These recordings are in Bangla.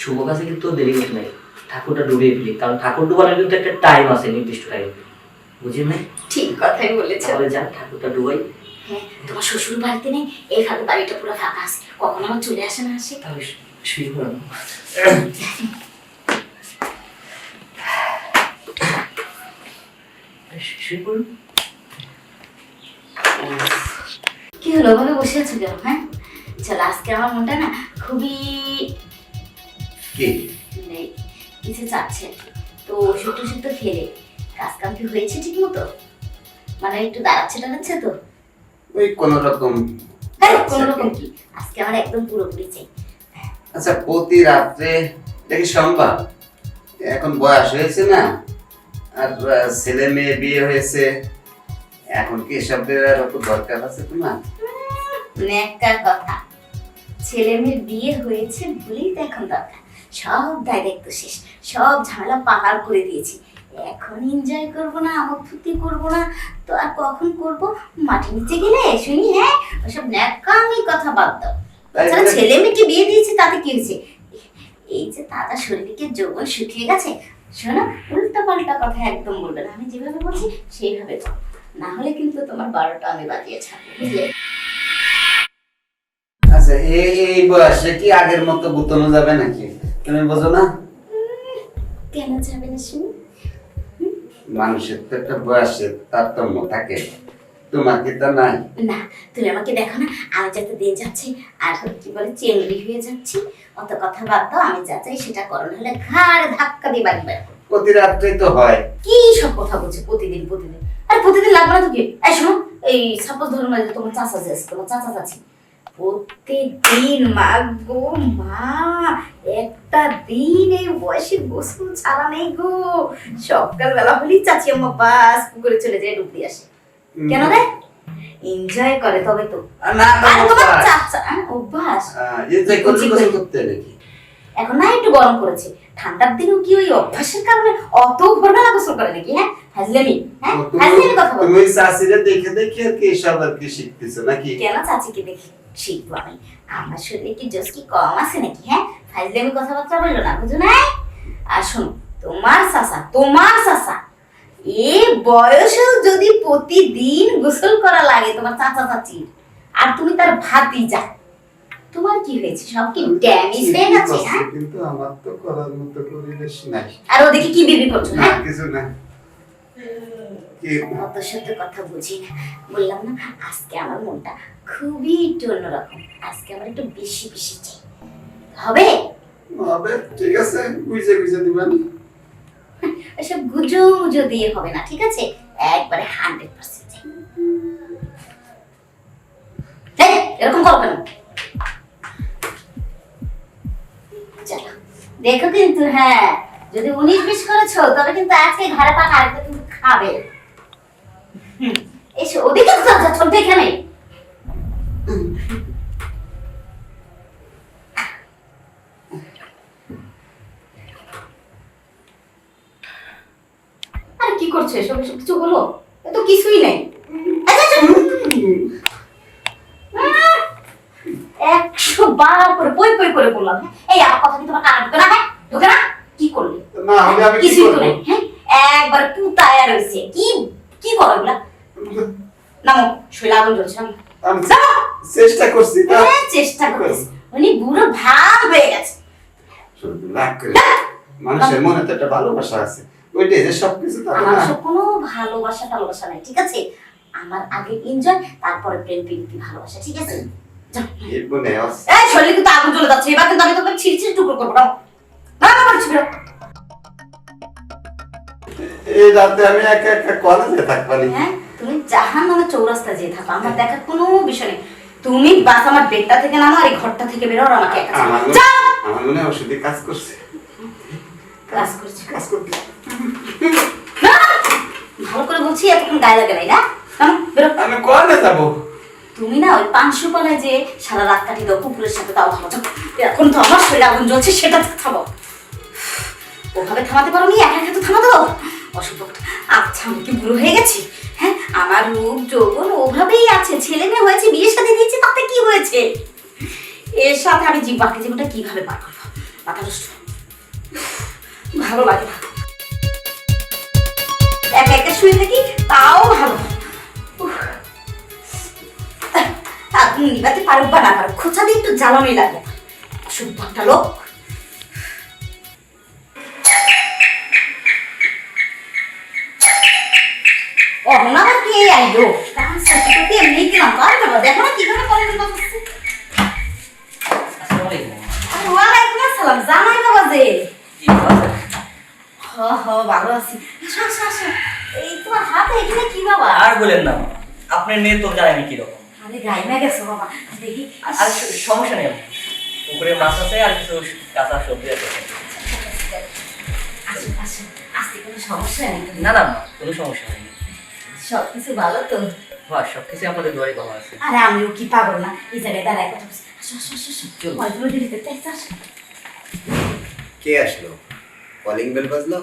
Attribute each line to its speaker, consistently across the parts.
Speaker 1: শুভ কাছে কিন্তু দেরি করতে নাই ঠাকুরটা ডুবিয়ে ফেলি কারণ ঠাকুর ডুবানোর কিন্তু একটা টাইম আছে নির্দিষ্ট টাইম বুঝি নাই?
Speaker 2: ঠিক কথাই বলেছ।
Speaker 1: তাহলে যান ঠাকুরটা ডুবাই।
Speaker 2: হ্যাঁ তোমার শ্বশুর বাড়িতে নেই? এই ফাঁকে বাড়িটা পুরো ফাঁকা আছে। কখন আমার চলে আসে না আসে।
Speaker 1: তাহলে শুয়ে পড়ুন
Speaker 2: কি হলো? ভাবে বসে আছো কেন? হ্যাঁ? চলো আজকে আমার মনটা না খুবই
Speaker 3: কি?
Speaker 2: মানে কিছু চাচ্ছে তো টষুধ তো খেলে কাজ কাম কি হয়েছে ঠিক মতো মানে একটু দাঁড়াচ্ছে টাড়াচ্ছে তো?
Speaker 3: ওই কোন রকম
Speaker 2: হ্যাঁ কোনো রকম কি? আজকে আমার একদম পুরোপুরি চাই।
Speaker 3: আচ্ছা প্রতি রাত্রে দেখি সম্ভব? এখন বয়স হয়েছে না আর ছেলে মেয়ে বিয়ে হয়েছে এখন কি এসবের আর অত দরকার আছে তোমার?
Speaker 2: নেককার কথা ছেলে মেয়ের বিয়ে হয়েছে বলেই তো এখন দরকার। সব দায়িত্ব শেষ সব ঝামেলা পাহাড় করে দিয়েছি। এখন এনজয় করব না আমোদ ফুর্তি করব না তো আর কখন করব? মাটি নিচে গেলে শুনি হ্যাঁ ওসব ন্যাকামি কথা বাদ দাও। তাছাড়া ছেলে মেয়েকে বিয়ে দিয়েছি তাতে কি হয়েছে? এই যে দাদা শরীরকে যৌবন শুকিয়ে গেছে শোনো উল্টা পাল্টা কথা একদম বলবে না আমি যেভাবে বলছি সেইভাবে চল না হলে কিন্তু তোমার বারোটা আমি বাজিয়ে ছাড়বো বুঝলে?
Speaker 3: আচ্ছা এই বয়সে কি আগের মতো গুতনো যাবে নাকি? তুমি বোঝো না?
Speaker 2: কেন যাবে না শুনি?
Speaker 3: মানুষের তো একটা বয়সের তারতম্য থাকে। তোমার কি তা নাই?
Speaker 2: না তুমি আমাকে দেখো না আমি যাতে দিন যাচ্ছি আর কি বলে চেংড়ি হয়ে যাচ্ছি। অত কথা বাদ দাও আমি যা চাই সেটা করো নাহলে ঘাড় ধাক্কা দিয়ে বাড়ি বের।
Speaker 3: প্রতি রাত্রেই তো হয়।
Speaker 2: কি সব কথা বলছে প্রতিদিন প্রতিদিন? আর প্রতিদিন লাগবে না তো কি? এই শোনো এই সাপোজ ধরো না যে তোমার চাচা যে তোমার চাচা চাচি প্রত্যেকদিন মা গো মা একটা দিন এই বয়সে গোসল ছাড়া নেই গো। সকালবেলা হলেই চাচি আম্মা বাস পুকুরে চলে যায় ডুব দিয়ে আসে। কেন রে? এনজয় করে তবে তো।
Speaker 3: না অভ্যাস।
Speaker 2: চাচা হ্যাঁ, অভ্যাস।
Speaker 3: আহ, এই গোসল করতে নাকি?
Speaker 2: এখন না একটু গরম করেছে। ঠান্ডার দিনেও কি ওই অভ্যাসের কারণে অত ভোরবেলা গোসল করে নাকি হ্যাঁ? হাজলেমি হ্যাঁ? হাজলেমি কথা বল।
Speaker 3: তুমি দেখে দেখে আর কি এসব আর কি শিখতেছো নাকি?
Speaker 2: কেন চাচিকে দেখি? শিখব আমি আমার শরীরে কি জোস কি কম আছে নাকি হ্যাঁ? ফাইজলে আমি কথাবার্তা বলল না বুঝো না আর শোনো তোমার চাচা তোমার চাচা এ বয়সেও যদি প্রতিদিন গোসল করা লাগে তোমার চাচা চাচির আর তুমি তার ভাতিজা তোমার কি হয়েছে? সব কি ড্যামেজ হয়ে গেছে হ্যাঁ?
Speaker 3: কিন্তু আমার তো করার মতো পরিবেশ নাই।
Speaker 2: আর ওদিকে কি বিবি করছ হ্যাঁ?
Speaker 3: কিছু না
Speaker 2: অত সাথে কথা বুঝি না বললাম না আজকে আমার মনটা খুবই একটু অন্যরকম। আজকে আমার একটু বেশি বেশি চাই। হবে?
Speaker 3: হবে ঠিক আছে বুঝে বুঝে দিবেন।
Speaker 2: এসব গুজো মুজো দিয়ে হবে না ঠিক আছে? একবারে হান্ড্রেড পার্সেন্ট এরকম করো কেন? চলো দেখো কিন্তু হ্যাঁ যদি উনিশ বিশ করেছ তবে কিন্তু আজকে ঘরে পাকা আরেকটা কিন্তু খাবে। এসো ওদিকে কোথাও যাচ্ছ ওটা এখানে। আরে কি করছ এসব? এসব কিছু হলো? এ তো কিছুই নেই! একশো বার করে পই পই করে বললাম হ্যাঁ? এই আমার কথা কি তোমার কানে ঢুকে না হ্যাঁ? ঢুকে না? কি করলে? কিছুই তো নেই হ্যাঁ? একবার পুতায়া রয়েছে। কি কি করো এগুলা? নামো শৈলা আগুন জ্বলছে
Speaker 3: আমি চেষ্টা করছি
Speaker 2: হ্যাঁ, চেষ্টা করতেছে উনি বুড়ো ভাব হয়ে গেছে।
Speaker 3: রাগ করে মানুষের মনে তো একটা ভালোবাসা আছে। ওইটাই যে সবকিছু থাকে
Speaker 2: আমার সব কোনো ভালোবাসা টালোবাসা নাই ঠিক আছে? আমার আগে এনজয় তারপরে প্রেম প্রীতি ভালোবাসা ঠিক আছে?
Speaker 3: এই
Speaker 2: শরীরে কিন্তু আগুন জ্বলে যাচ্ছে এবার কিন্তু আমি তোকে ছিঁড়ি ছিঁড়ি টুকরো করব না না না বলছি
Speaker 3: এই রাতে আমি একা একা কলেজে থাকবানি।
Speaker 2: হ্যাঁ তুমি জাহান চৌরাস্তা যেয়ে থাকো। আমার দেখার কোনো বিষয় নেই। তুমি বাস আমার বেডটা থেকে নামো আর এই ঘরটা থেকে বেরো আর আমাকে একা
Speaker 3: আমার মনে-
Speaker 2: যাও!
Speaker 3: আমার মনে হয় ওষুধে কাজ করছে।
Speaker 2: ক্লাস করছি।
Speaker 3: কাজ করতে
Speaker 2: না, ভালো করে বলছি এতক্ষণ গায়ে লাগে না? বেরো।
Speaker 3: আমি কলে যাব?
Speaker 2: তুমি না ওই পাঁচশো পালায় যে সারা রাত কাটিয়ে দাও কুকুরের সাথে তাও থামো। এখন তো আমার শরীর আগুন জ্বলছে সেটা থামো ওভাবে থামাতে পারো নি একা একা তো থামাতে দাও অসুখ আচ্ছা আমি কি বুড়ো হয়ে গেছি? হ্যাঁ আমার রূপ যৌবন ওভাবেই আছে। ছেলে মেয়ে হয়েছে, বিয়ে সাথে দিয়েছে, তাতে কি হয়েছে? এর সাথে আমি জীব বাকি জীবনটা কীভাবে পার করব? মাথা ভালো লাগে না। একা একা শুয়ে থাকি, তাও ভালো নিবাতে পারুক বা না পারুক, খোঁচা দিয়ে একটু জ্বালানোই লাগে। অসভ্য একটা লোক। অহনা আবার কে আইলো কারণ সত্যি সত্যি এমনি কিলাম তো আর না দেখো না কীভাবে কলেজে বাজছে
Speaker 1: আসসালামু আলাইকুম
Speaker 2: আরে ওয়ালাইকুম আসসালাম জামাই বাবা যে
Speaker 1: ভালো
Speaker 2: হ হ ভালো আছি আসো আসো আসো এই তোমার হাতে এখানে কি বাবা
Speaker 1: আর বলেন না আপনার মেয়ে তো জানেনি কীরকম?
Speaker 2: আরে গাইমা গেছো বাবা দেখি
Speaker 1: আর সমস্যা নেই পুকুরে মাছ আছে আর কিছু কাঁচা সবজি আছে।
Speaker 2: আসো আসো আজকে কোনো সমস্যা নেই।
Speaker 1: না না কোনো সমস্যা নেই।
Speaker 2: সব কিছু ভালো তো?
Speaker 1: বাহ সব কিছু আমাদের ভালো আছে।
Speaker 2: আরে আমিও কি পাগল না? এই জায়গায় দাঁড়ায় কথা বলছি। আসো আসো আসো আসো।
Speaker 1: চলো।
Speaker 2: দেরিতে তাই আসো
Speaker 3: কে আসলো? কলিং বেল বাজলো?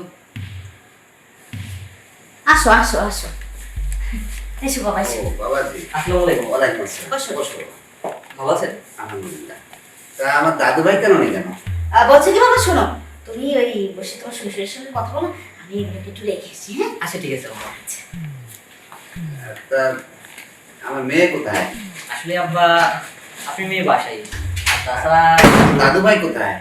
Speaker 2: আসো আসো আসো। এসো বাবা এসো।
Speaker 3: বাবাজি।
Speaker 1: আসসালামু আলাইকুম।
Speaker 3: ওয়ালাইকুম আসসালাম।
Speaker 2: বসো।
Speaker 3: বসো।
Speaker 1: ভালো আছেন?
Speaker 3: আলহামদুলিল্লাহ। তা আমার দাদু ভাই কেন নেই কেন
Speaker 2: আহ, বলছি কি বাবা শোনো তুমি ওই বসে তোমার শ্বশুরের সঙ্গে কথা বলো আমি এগুলোকে একটু রেখে এসেছি হ্যাঁ?
Speaker 1: আচ্ছা ঠিক আছে আম্মা
Speaker 3: তা আমার মেয়ে কোথায়?
Speaker 1: আসলে আব্বা আপনি মেয়ে বাসাই আর তাছাড়া
Speaker 3: দাদু ভাই কোথায়?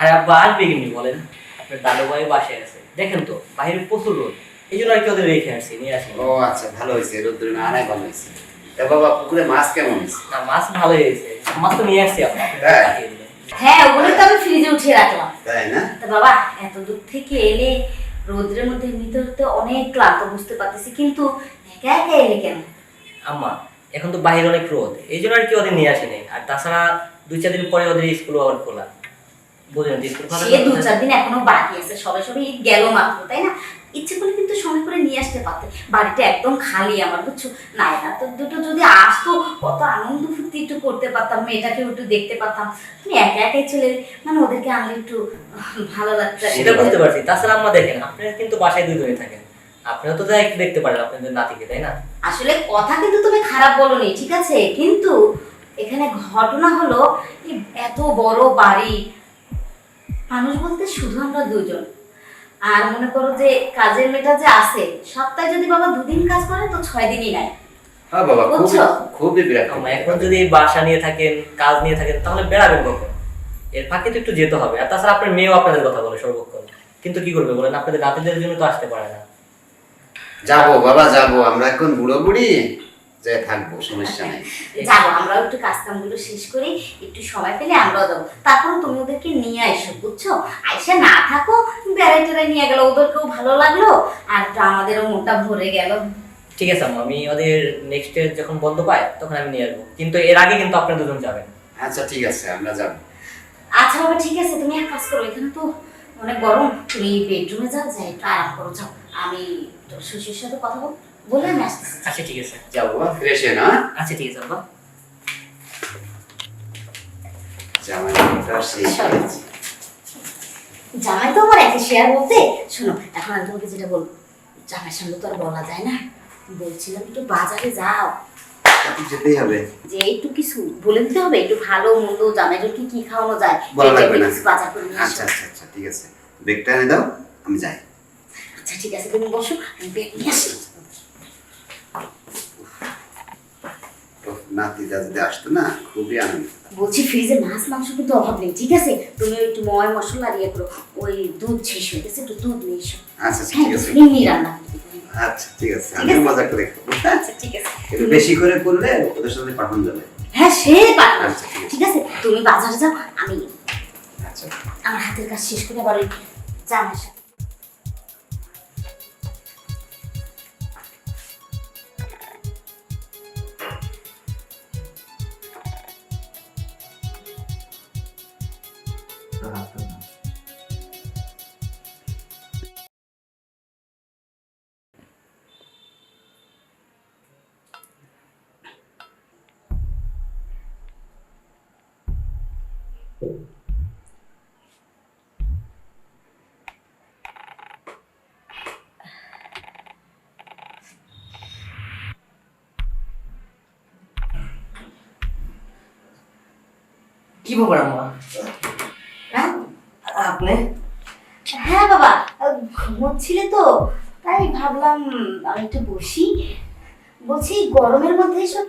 Speaker 1: আর আব্বা আসবে কেমনি বলেন। আপনার দাদু ভাই বাসায় আছে। দেখেন তো বাইরে প্রচুর রোদ। এই জন্য আর কি ওদের রেখে আসছি নিয়ে আসি।
Speaker 3: ও আচ্ছা ভালো হয়েছে রোদ্রে না আনাই ভালো হয়েছে। তা বাবা পুকুরে মাছ কেমন হয়েছে?
Speaker 1: না মাছ ভালো হয়েছে। মাছ তো নিয়ে আসছি আপনার
Speaker 3: হ্যাঁ।
Speaker 1: পাঠিয়ে দিলেন।
Speaker 2: ওগুলো তো আমি ফ্রিজে উঠিয়ে রাখলাম।
Speaker 3: তাই না?
Speaker 2: তা বাবা এত দূর থেকে এলে রোদ্রের মধ্যে এমনিতে অনেক ক্লান্ত বুঝতে পারতেছি। কিন্তু একা এলে কেন?
Speaker 1: আম্মা এখন তো বাইরে অনেক রোদ এই জন্য আর কি ওদের নিয়ে আসেনি। আর তাছাড়া দুই চার দিন পরে ওদের স্কুল আবার খোলা বুঝলেন তো স্কুল খোলা
Speaker 2: সে দু চার দিন এখনও বাকি আছে সবে সবে ঈদ গেল মাত্র তাই না? ইচ্ছে করলে কিন্তু সময় করে নিয়ে আসতে পারতে। বাড়িটা একদম খালি আমার বুঝছ? না না তো দুটো যদি আসতো কত আনন্দ ফুর্তি একটু করতে পারতাম মেয়েটাকেও একটু দেখতে পারতাম। তুমি একা একাই চলে মানে ওদেরকে আনলে একটু ভালো লাগতো।
Speaker 1: সেটা বুঝতে পারছি। তাছাড়া আম্মা দেখেন আপনারা কিন্তু বাসায় দুজনে থাকেন। আপনারা তো দেখতে পারেন আপনাদের নাতিকে তাই না?
Speaker 2: আসলে কথা কিন্তু তুমি খারাপ বলনি ঠিক আছে? কিন্তু এখানে ঘটনা হলো এত বড় বাড়ি মানুষ বলতে শুধু আমরা দুজন। আর মনে করো যে কাজের মেয়েটা যে আছে সপ্তাহে যদি বাবা দুদিন কাজ করে তো ছয় দিনই নাই
Speaker 3: হ্যাঁ বাবা খুবই বিরাট
Speaker 1: এখন যদি বাসা নিয়ে থাকেন কাজ নিয়ে থাকেন তাহলে বেড়াবেন কখন? এর ফাঁকে তো একটু যেতে হবে। আর তাছাড়া আপনার মেয়েও আপনাদের কথা বলে সর্বক্ষণ। কিন্তু কি করবে বলেন? আপনাদের রাতেদের জন্য তো আসতে পারে না।
Speaker 3: যাব বাবা যাব। আমরা এখন বুড়ো বুড়ি যে থাকব সমস্যা নেই।
Speaker 2: যাব আমরাও একটু কাজ কামগুলো শেষ করি একটু সময় পেলে আমরাও যাব। তারপরে তুমি ওদেরকে নিয়ে এসো বুঝছ? আইসা না থাকো বেড়াই টেড়াই নিয়ে গেলো ওদেরকেও ভালো লাগল আর আমাদেরও মনটা ভরে গেল।
Speaker 1: ঠিক আছে আম্মা আমি ওদের নেক্সট ডে যখন বন্ধ পাই তখন আমি নিয়ে আসব। কিন্তু এর আগে কিন্তু আপনারা দুজন যাবেন।
Speaker 3: আচ্ছা ঠিক আছে আমরা যাব।
Speaker 2: আচ্ছা বাবা ঠিক আছে তুমি এক কাজ করো এখানে তো অনেক গরম। তুমি বেডরুমে যাও যাই একটু আরাম করো যাও। আমি তোর শ্বশুরের সাথে কথা বল বলে আমি আসতেছি।
Speaker 1: আচ্ছা ঠিক আছে।
Speaker 3: যাব ফ্রেশ হয়ে না
Speaker 1: আচ্ছা ঠিক আছে আব্বা
Speaker 3: জামাইটা শেষ
Speaker 2: জামাই তো আমার একে শেয়ার বলতে শোনো এখন আমি তোমাকে যেটা বলব জামাইয়ের সঙ্গে তো আর বলা যায় না। বলছিলাম একটু বাজারে যাও।
Speaker 3: যেতেই হবে।
Speaker 2: যে একটু কিছু বলে দিতে হবে একটু ভালো মন্দ কি কি খাওয়ানো যায়
Speaker 3: বলা লাগবে না। আচ্ছা আচ্ছা আচ্ছা ঠিক আছে। ব্যাগটা এনে দাও আমি যাই।
Speaker 2: আচ্ছা ঠিক আছে তুমি বসো আমি বেড নিয়ে আসি।
Speaker 3: নাতিটা যদি আসতো না খুবই আনন্দ
Speaker 2: বলছি ফ্রিজে মাছ মাংস কিন্তু অভাব নেই ঠিক আছে? তুমি একটু ময় মশলা দিয়ে করো ওই দুধ শেষ হয়ে গেছে একটু দুধ নিয়ে এসো।
Speaker 3: আচ্ছা
Speaker 2: হ্যাঁ
Speaker 3: ঠিক আছে।
Speaker 2: ফিরিয়ে রান্না
Speaker 3: আচ্ছা ঠিক আছে আমি মজা করে খাব।
Speaker 2: আচ্ছা ঠিক আছে।
Speaker 3: একটু বেশি করে করলে ওদের সাথে পাঠানো যাবে।
Speaker 2: হ্যাঁ সে
Speaker 3: আচ্ছা, ঠিক আছে।
Speaker 2: তুমি বাজারে যাও আমি
Speaker 3: আচ্ছা।
Speaker 2: আমার হাতের কাজ শেষ করে আবার ওই সাথে
Speaker 1: কি ব্যাপার আম্মা
Speaker 2: হ্যাঁ
Speaker 1: আপনি
Speaker 2: হ্যাঁ বাবা। ঘুমোচ্ছিলে তো তাই ভাবলাম আমি একটু বসি। বলছি গরমের মধ্যে এসব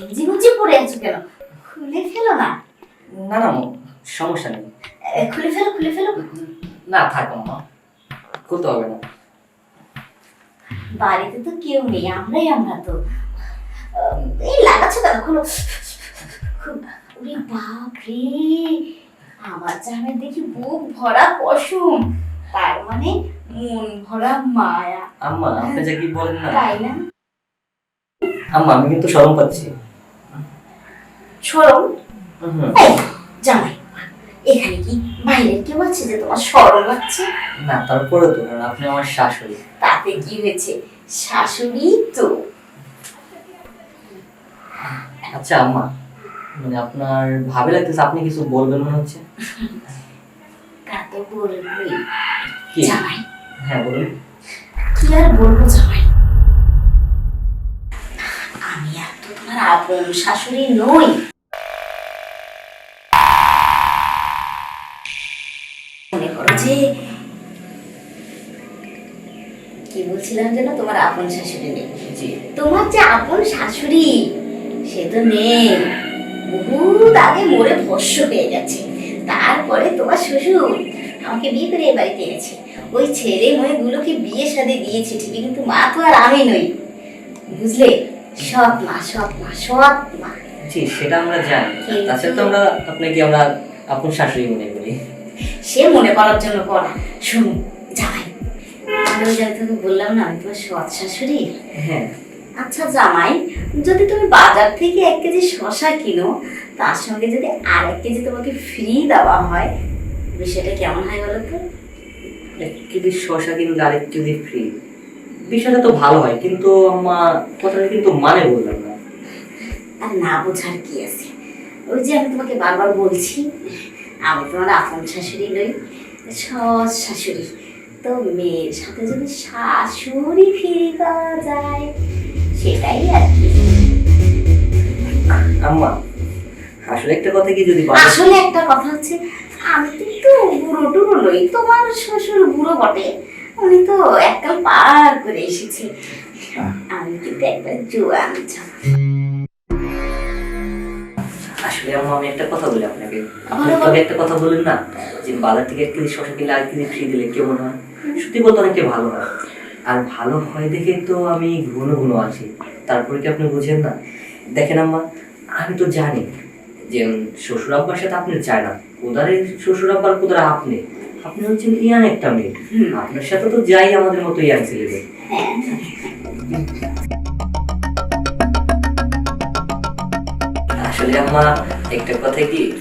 Speaker 2: গেঞ্জি গুঞ্জি পরে আছো কেন? খুলে ফেলো না।
Speaker 1: না না সমস্যা নেই।
Speaker 2: খুলে ফেলো খুলে ফেলো।
Speaker 1: না থাক আম্মা খুলতে হবে না।
Speaker 2: বাড়িতে তো কেউ নেই আমরাই আমরা তো। এই লাগাচ্ছ কেন? খুলো। খুব- ওরে বাপ রে আমার জামের দেখি বুক ভরা পশম। তার মানে মন ভরা মায়া।
Speaker 1: আম্মা আপনি যা কি বলেন না।
Speaker 2: তাই না?
Speaker 1: আম্মা আমি কিন্তু শরম পাচ্ছি।
Speaker 2: এই জামাই এখানে কি বাইরের কেউ আছে যে তোমার সরম লাগছে
Speaker 1: না তারপরে তো আপনি আমার শাশুড়ি।
Speaker 2: তাতে কি হয়েছে? শাশুড়ি তো।
Speaker 1: আচ্ছা আম্মা মানে আপনার ভাবে লাগতেছে আপনি কিছু বলবেন মনে হচ্ছে?
Speaker 2: তা তো বলবই
Speaker 1: কি?
Speaker 2: জামাই।
Speaker 1: হ্যাঁ বলুন।
Speaker 2: কি আর বলব জামাই? আমি আর তো তোমার আপন শাশুড়ি নই। মনে করো যে কি বলছিলাম যেন? তোমার আপন শাশুড়ি নেই। তোমার যে আপন শাশুড়ি সে তো নেই। বহুত আগে মরে ভস্য হয়ে গেছে। তারপরে তোমার শ্বশুর আমাকে বিয়ে করে এ বাড়িতে এনেছে। ওই ছেলে মেয়েগুলোকে বিয়ে সাথে দিয়েছে ঠিকই কিন্তু মা তো আর আমি নই। বুঝলে? সৎ মা সৎ মা সৎ মা।
Speaker 1: জি সেটা আমরা জানি। তাছাড়া তো আমরা আপনাকে আমরা আপন শাশুড়ি মনে করি।
Speaker 2: সে মনে করার জন্য করা। শুনুন জামাই আমি জায়গা থেকে বললাম না আমি তোমার সৎ শাশুড়ি?
Speaker 1: হ্যাঁ।
Speaker 2: আচ্ছা জামাই যদি তুমি বাজার থেকে এক কেজি শশা কিনো তার সঙ্গে যদি আর এক কেজি তোমাকে ফ্রি দেওয়া হয় বিষয়টা কেমন হয় বলো তো?
Speaker 1: এক কেজি শশা কিন্তু আরেক কেজি ফ্রি বিষয়টা তো ভালো হয় কিন্তু আম্মা কথাটা কিন্তু মানে বললাম না।
Speaker 2: আর না বোঝার কি আছে? ওই যে আমি তোমাকে বারবার বলছি আমি তোমার আপন শাশুড়ি নই সৎ শাশুড়ি। তো মেয়ের সাথে যদি শাশুড়ি ফিরে পাওয়া যায় সেটাই আর কি।
Speaker 1: আম্মা আসলে একটা কথা কি যদি
Speaker 2: আসলে একটা কথা হচ্ছে আমি কিন্তু বুড়ো টুড়ো নই তোমার শ্বশুর বুড়ো বটে। উনি তো এককাল পার করে এসেছে। আমি কিন্তু একবার জোয়ান
Speaker 1: আসলে আম্মা আমি একটা কথা বলি আপনাকে। আপনি তবে একটা কথা বলেন না যে বাজার থেকে এক কেজি শশা কিনলে কেজি ফ্রি দিলে কেমন হয়? সত্যি বলতে অনেকটা ভালো হয়। আর ভালো হয় দেখে তো আমি ঘন ঘন আছি। তারপরে কি আপনি বুঝেন না? দেখেন আম্মা আমি তো জানি যে শ্বশুর আব্বার সাথে আপনি চায় না। কোদারে শ্বশুর আব্বার কোদারে আপনি। আপনি হচ্ছেন ইয়াং একটা মেয়ে। আপনার সাথে তো যাই আমাদের মতো ইয়াং ছেলেদের। আসলে আম্মা একটা কথা কি?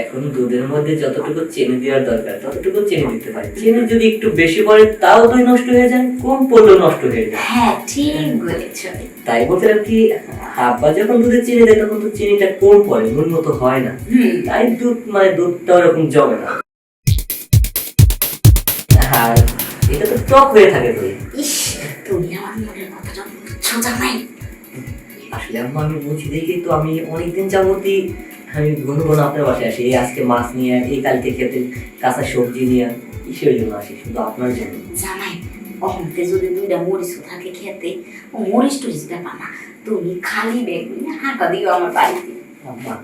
Speaker 1: এখন দুধের মধ্যে যতটুকু চিনি দেওয়ার দরকার ততটুকু চিনি দিতে পারে চিনি যদি একটু বেশি পড়ে তাও দই নষ্ট হয়ে যায় কম পড়লেও নষ্ট হয়ে যায়।
Speaker 2: হ্যাঁ ঠিক বলেছ।
Speaker 1: তাই বলছিলাম কি আব্বা যখন দুধে চিনি দেয় তখন তো চিনিটা কম পড়ে মতো হয় না। তাই দুধ মানে দুধটা ওরকম জমে না। আর এটা তো টক হয়ে থাকে দই
Speaker 2: ইস তুমি আমার মনের কথাটা বুঝছ জামাই।
Speaker 1: আসলে আম্মা আমি বুঝি দেখি তো আমি অনেকদিন যাবতই আমি ঘন ঘন আপনার বাসায় আসি। এই আজকে মাছ নিয়ে এই কালকে খেতে কাঁচা সবজি নিয়ে কিসের জন্য আসি? শুধু আপনার জন্য।
Speaker 2: জামাই অহন্তে যদি দুইটা মরিচ থাকে খেতে ও মরিচ টরিচ ব্যাপার না। তুমি খালি বেগুন হাঁটা দিও আমার বাড়িতে।
Speaker 1: আম্মা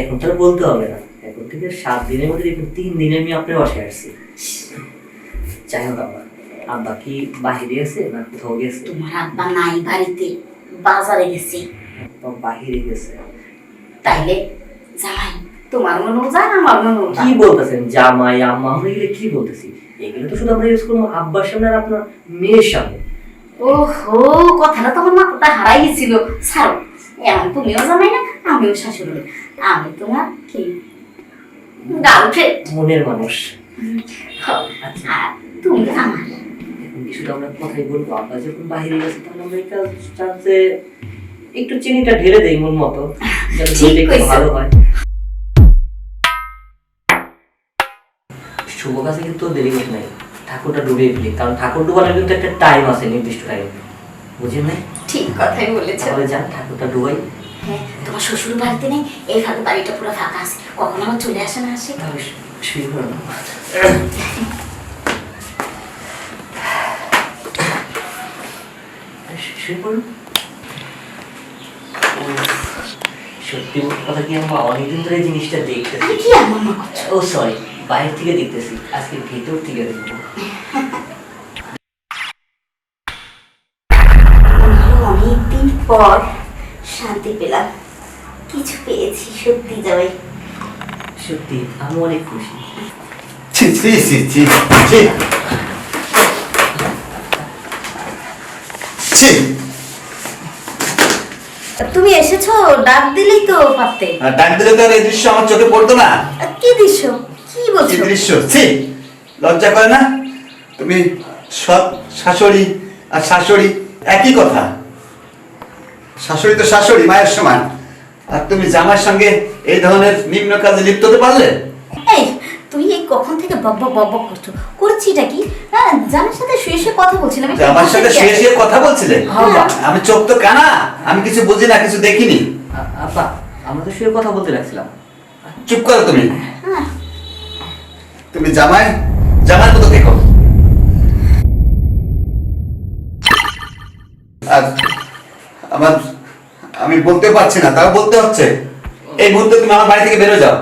Speaker 1: এখন তো বলতে হবে না। এখন থেকে সাত দিনের মধ্যে দেখুন তিন দিনে আমি আপনার বাসায় আসছি। যাই হোক আম্মা আব্বা কি বাহিরে আছে না কোথাও গেছে?
Speaker 2: তোমার আব্বা নাই বাড়িতে বাজারে গেছে।
Speaker 1: আব্বা বাহিরে গেছে।
Speaker 2: তাইলে জামাই তোমার মনেও যায় আমার মনেও
Speaker 1: কি বলতেছেন? জামাই আম্মা আমরা এগুলো কি বলতেছি? এগুলো তো শুধু আমরা ইউজ করব আব্বার সামনে আর আপনার মেয়ের সামনে।
Speaker 2: ওহো কথাটা তো আমার মাথাটা হারাই গেছিল। ছাড়ো এমন তুমিও জামাই না আমিও শাশুড়ি। আমি তোমার কি? গার্লফ্রেন্ড।
Speaker 1: মনের মানুষ। আচ্ছা।
Speaker 2: তুমি আমার।
Speaker 1: এখন আমরা কথাই বলব? আমরা যখন বাইরে গেছি তাহলে আমরা একটা চান্সে একটু চিনিটা ঢেলে দেই মন মতো যাতে। ভালো হয়। শুভ কাজে কিন্তু দেরি করতে নাই ঠাকুরটা ডুবিয়ে ফেলি কারণ ঠাকুর ডুবানোর কিন্তু একটা টাইম আছে নির্দিষ্ট টাইম বুঝেন নাই?
Speaker 2: ঠিক কথাই বলেছ
Speaker 1: তাহলে যান ঠাকুরটা ডুবাই।
Speaker 2: হ্যাঁ তোমার শ্বশুর বাড়িতে নেই? এই ফাঁকে বাড়িটা পুরো ফাঁকা আছে। কখন আবার চলে আসে না আসে?
Speaker 1: শুয়ে পড়ুন শুয়ে পড়ুন উফ, সত্যি বলতে কথা কি আমার অনেকদিন ধরে জিনিসটা দেখতেছি?
Speaker 2: কি
Speaker 1: ও সরি বাইরে থেকে দেখতেছি। আজকে ভেতর থেকে দেখব।
Speaker 2: অনেকদিন পর শান্তি পেলাম। কিছু পেয়েছি সত্যি যাবে
Speaker 1: সত্যি আমি অনেক খুশি।
Speaker 3: ছি ছি ছি ছি ছি। ছি।
Speaker 2: তুমি এসেছ ডাক দিলেই তো পারতে
Speaker 3: আর ডাক দিলে তো এই দৃশ্য আমার চোখে পড়তো না।
Speaker 2: কি দৃশ্য? কি
Speaker 3: কি
Speaker 2: বলছো
Speaker 3: দৃশ্য? ছি লজ্জা করে না? তুমি সৎ শাশুড়ি আর শাশুড়ি একই কথা। শাশুড়ি তো শাশুড়ি মায়ের সমান। আর তুমি জামার সঙ্গে এই ধরনের নিম্ন কাজে লিপ্ত হতে পারলে?
Speaker 2: এই তুমি এই কখন থেকে বক বক বক বক করছ? করছিটা কি? হ্যাঁ জামার সাথে শুয়ে শুয়ে কথা বলছিলাম
Speaker 3: জামার সাথে শুয়ে শুয়ে কথা বলছিলে?
Speaker 2: হ্যাঁ।
Speaker 3: আমি চোখ তো কানা আমি কিছু বুঝি না কিছু দেখিনি।
Speaker 1: আপা আমরা তো শুয়ে কথা বলতে রাখছিলাম
Speaker 3: চুপ করো তুমি।
Speaker 2: হ্যাঁ।
Speaker 3: তুমি জামাই জামাই মতো দেখো আর আমার আমি বলতে পারছি না তাও বলতে হচ্ছে। এই মুহূর্তে তুমি আমার বাড়ি থেকে বেরো যাও।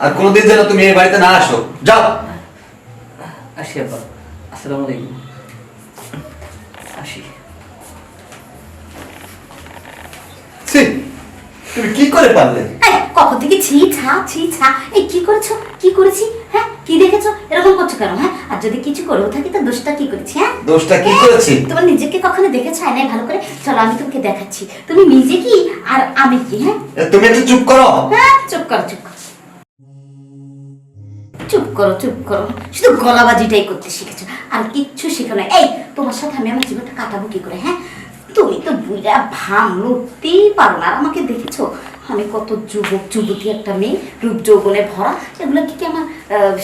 Speaker 3: আর কোনোদিন যেন তুমি এই বাড়িতে না আসো। যাও।
Speaker 1: আসি আপা আসসালামু আলাইকুম। আসি।
Speaker 3: তুমি কি করে পারলে?
Speaker 2: কখন থেকে ছি ছা ছি ছা। এই কি করেছ? কি করেছি? হ্যাঁ কি দেখেছ? এরকম করছ কেন হ্যাঁ? আর যদি কিছু করেও থাকি তো দোষটা কি করেছি হ্যাঁ?
Speaker 3: দোষটা কি
Speaker 2: হ্যাঁ,
Speaker 3: করেছি?
Speaker 2: তোমার নিজেকে কখনো দেখেছ আয়নায় ভালো করে? চলো আমি তোমাকে দেখাচ্ছি। তুমি নিজে কি আর আমি কি হ্যাঁ?
Speaker 3: তুমি একটু চুপ করো।
Speaker 2: হ্যাঁ চুপ করো চুপ করো। চুপ করো চুপ করো। শুধু গলাবাজিটাই করতে শিখেছো আর কিচ্ছু শেখো না। এই তোমার সাথে আমি আমার জীবনটা কাটাবো কি করে হ্যাঁ? তুমি তো বুড়া ভাম লড়তেই পারো না। আর আমাকে দেখেছ আমি কত যুবক যুবতী একটা মেয়ে রূপ যৌবনে ভরা। এগুলো কি কি আমার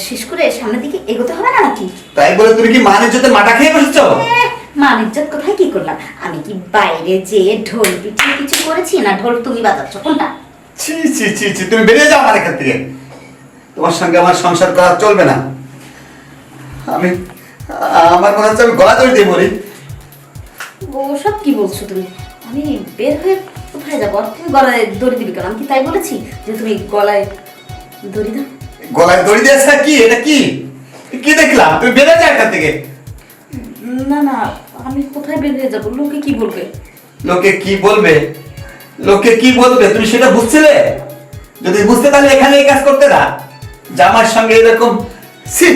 Speaker 2: শেষ করে সামনের দিকে এগোতে হবে না নাকি?
Speaker 3: তাই বলে তুমি কি মানের জন্য মাটা খেয়ে বসেছো?
Speaker 2: এহ, মান কোথায় কি করলাম? আমি কি বাইরে যেয়ে ঢোল পিটিয়ে কিছু করেছি না ঢোল তুমি বাজাচ্ছ? কোনটা?
Speaker 3: ছি ছি ছি ছি তুমি বেরিয়ে যাও আমার এখান থেকে। তোমার সঙ্গে আমার সংসার করা চলবে না। আমি আমার মনে হচ্ছে আমি গলা ধরে দিয়ে মরি।
Speaker 2: ওসব কি বলছো তুমি? আমি বের হয়ে কোথায় যাব? আর তুমি গলায় দড়ি দিবি কেন? আমি কি তাই বলেছি যে তুমি গলায় দড়ি দাও?
Speaker 3: গলায় দড়ি দিয়েছে কি? এটা কি? কি দেখলাম? তুমি বেরিয়ে যাও এখান থেকে।
Speaker 2: না না আমি কোথায় বের হয়ে যাব? লোকে কি বলবে?
Speaker 3: লোকে কি বলবে? লোকে কি বলবে? তুমি সেটা বুঝছিলে? যদি বুঝতে তাহলে এখানে এই কাজ করতে না জামার সঙ্গে এরকম ছি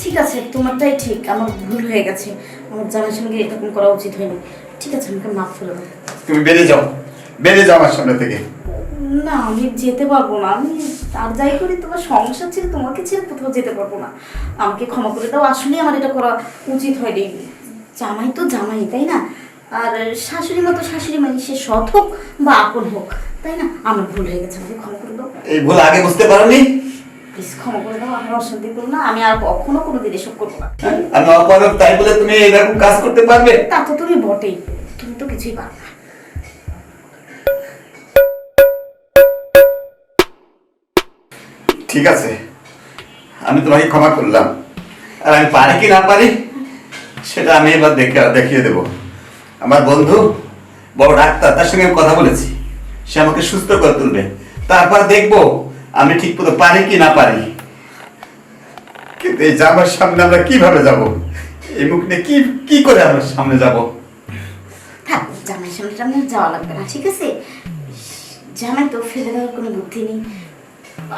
Speaker 2: ঠিক আছে তোমারটাই ঠিক আমার ভুল হয়ে গেছে। আমার জামার সঙ্গে এরকম করা উচিত হয়নি। ঠিক আছে আমাকে মাফ করে দাও।
Speaker 3: তুমি বেরিয়ে যাও। বেরিয়ে যাও আমার সামনে থেকে।
Speaker 2: না আমি যেতে পারব না। আমি আর যাই করি তোমার সমস্যা ছিল তোমাকে ছেড়ে কোথাও যেতে পারব না। আমাকে ক্ষমা করে দাও আসলে আমার এটা করা উচিত হয়নি। জামাই তো জামাই তাই না? আর শাশুড়ি মতো শাশুড়ি মানে সে সৎ হোক বা আপন হোক তাই না? আমার ভুল হয়ে গেছে আমাকে ক্ষমা করে দাও।
Speaker 3: এই ভুল আগে বুঝতে পারোনি?
Speaker 2: প্লিজ ক্ষমা করে দাও আমার অশান্তি করো না আমি আর কখনো কোনো দিন এসব করব না।
Speaker 3: হ্যাঁ? আমি অপরাধ তাই বলে তুমি এরকম কাজ করতে পারবে?
Speaker 2: তা তো তুমি বটেই তুমি তো কিছুই পারো না।
Speaker 3: ঠিক আছে আমি তোমাকে ক্ষমা করলাম। আর আমি পারি কি না পারি সেটা আমি এবার দেখে দেখিয়ে দেব। আমার বন্ধু, বড় ডাক্তার, তার সঙ্গে আমি কথা বলেছি। সে আমাকে সুস্থ করে তুলবে। তারপর দেখব আমি ঠিক মতো পারি কি না পারি। কিন্তু এই যাবার সামনে আমরা কীভাবে যাব? এই মুখ নিয়ে কি কি করে আমরা সামনে যাব?
Speaker 2: থাক জামাই সামনে টামনে যাওয়া লাগবে না, ঠিক আছে? জামাই তো ফেলে দেওয়ার কোনো বুদ্ধি নেই।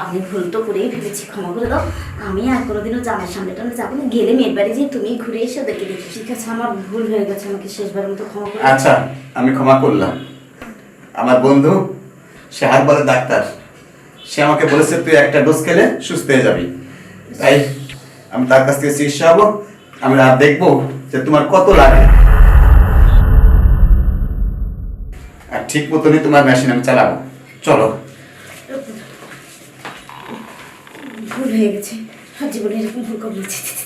Speaker 2: আমি ভুল তো করেই ভেবেছি ক্ষমা করে দাও। আমি আর কোনোদিনও জামাই সামনে টামনে যাব না। গেলে মেয়ের বাড়ি যেয়ে তুমি ঘুরে এসে ওদেরকে দেখি ঠিক আছে আমার ভুল হয়ে গেছে আমাকে শেষবারের মতো ক্ষমা করে
Speaker 3: আচ্ছা আমি ক্ষমা করলাম। আমার বন্ধু সে হাত বলে ডাক্তার। সে আমাকে বলেছে তুই একটা ডোজ খেলে সুস্থ হয়ে যাবি। তাই আমি তার কাছ থেকে চিকিৎসা হব। আমি আর দেখব যে তোমার কত লাগে। আর ঠিক মতনই তোমার মেশিন আমি চালাবো। চলো
Speaker 2: ভুল হয়ে গেছে। আর জীবনে এরকম ভুল করে